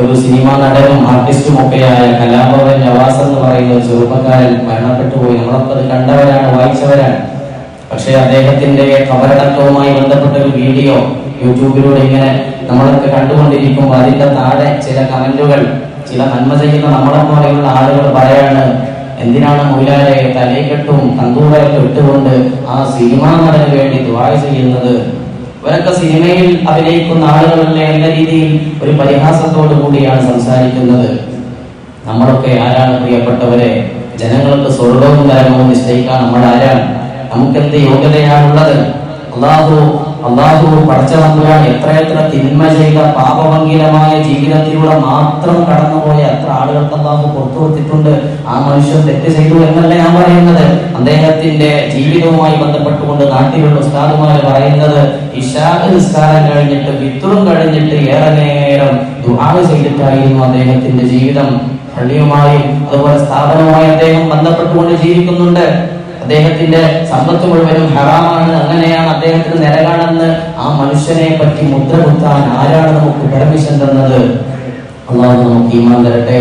ഒരു സിനിമാ നടനും ആർട്ടിസ്റ്റും ഒക്കെയായ കലാഭവൻ നവാസ് എന്ന് പറയുന്ന ചെറുപ്പക്കാരൻ മരണപ്പെട്ടു പോയി. നമ്മളൊക്കെ അത് കണ്ടവരാണ് വായിച്ചവരാണ്. പക്ഷേ അദ്ദേഹത്തിന്റെ കബറടക്കവുമായി ബന്ധപ്പെട്ട ഒരു വീഡിയോ യൂട്യൂബിലൂടെ ഇങ്ങനെ നമ്മളൊക്കെ കണ്ടുകൊണ്ടിരിക്കുമ്പോൾ അതിന്റെ താഴെ ചില കമന്റുകൾ ചില നന്മ ചെയ്യുന്ന നമ്മളെ പോലെയുള്ള ആളുകൾ പറയാണ് എന്തിനാണ് മൊയിലാലെ തലയെക്കെട്ടും തന്തൂറൊക്കെ ഇട്ടുകൊണ്ട് ആ സിനിമാ നടന് വേണ്ടി ദ്വാര ചെയ്യുന്നത്? ഇവരൊക്കെ സിനിമയിൽ അഭിനയിക്കുന്ന ആളുകളല്ലേ എന്ന രീതിയിൽ ഒരു പരിഹാസത്തോടു കൂടിയാണ് സംസാരിക്കുന്നത്. നമ്മളൊക്കെ ആരാണ് പ്രിയപ്പെട്ടവരെ? ജനങ്ങൾക്ക് സ്വർഗവും നരകവും നിശ്ചയിക്കാൻ നമ്മൾ ആരാണ് നമുക്കെന്ത് യോഗ്യതയാണുള്ളത്? അള്ളാഹു അള്ളാഹു എത്ര എത്രയെത്ര തിന്മ ചെയ്ത പാപഭംഗീരമായ ജീവിതത്തിലൂടെ മാത്രം കടന്നുപോയ എത്ര ആളുകൾക്ക് അള്ളാഹു പുറത്തു കൊടുത്തിട്ടുണ്ട്. ആ മനുഷ്യൻ തെറ്റ് ചെയ്തു എന്നല്ല ഞാൻ പറയുന്നത്. അദ്ദേഹത്തിന്റെ ജീവിതവുമായി ബന്ധപ്പെട്ടുകൊണ്ട് നാട്ടിലുള്ള ഉസ്താദുമാർ പറയുന്നത് ഇഷാഖ് നിസ്കാരം കഴിഞ്ഞിട്ട് വിത്തുറും കഴിഞ്ഞിട്ട് ഏറെ നേരം ദുആ ചെയ്തിട്ടായിരുന്നു അദ്ദേഹത്തിന്റെ ജീവിതം. പള്ളിയുമായും അതുപോലെ സ്ഥാപനവുമായി അദ്ദേഹം ബന്ധപ്പെട്ടുകൊണ്ട് ജീവിക്കുന്നുണ്ട്. അദ്ദേഹത്തിന്റെ സമ്പത്ത് മുഴുവനും ഹറാമാണ്. അങ്ങനെയാണ് അദ്ദേഹത്തിന് നിരകാണെന്ന് ആ മനുഷ്യനെ പറ്റി മുദ്ര കുത്താൻ ആരാണ് നമുക്ക് പെർമിഷൻ തന്നത്? അള്ളാഹു നമുക്ക് ഈമാൻ തരട്ടെ.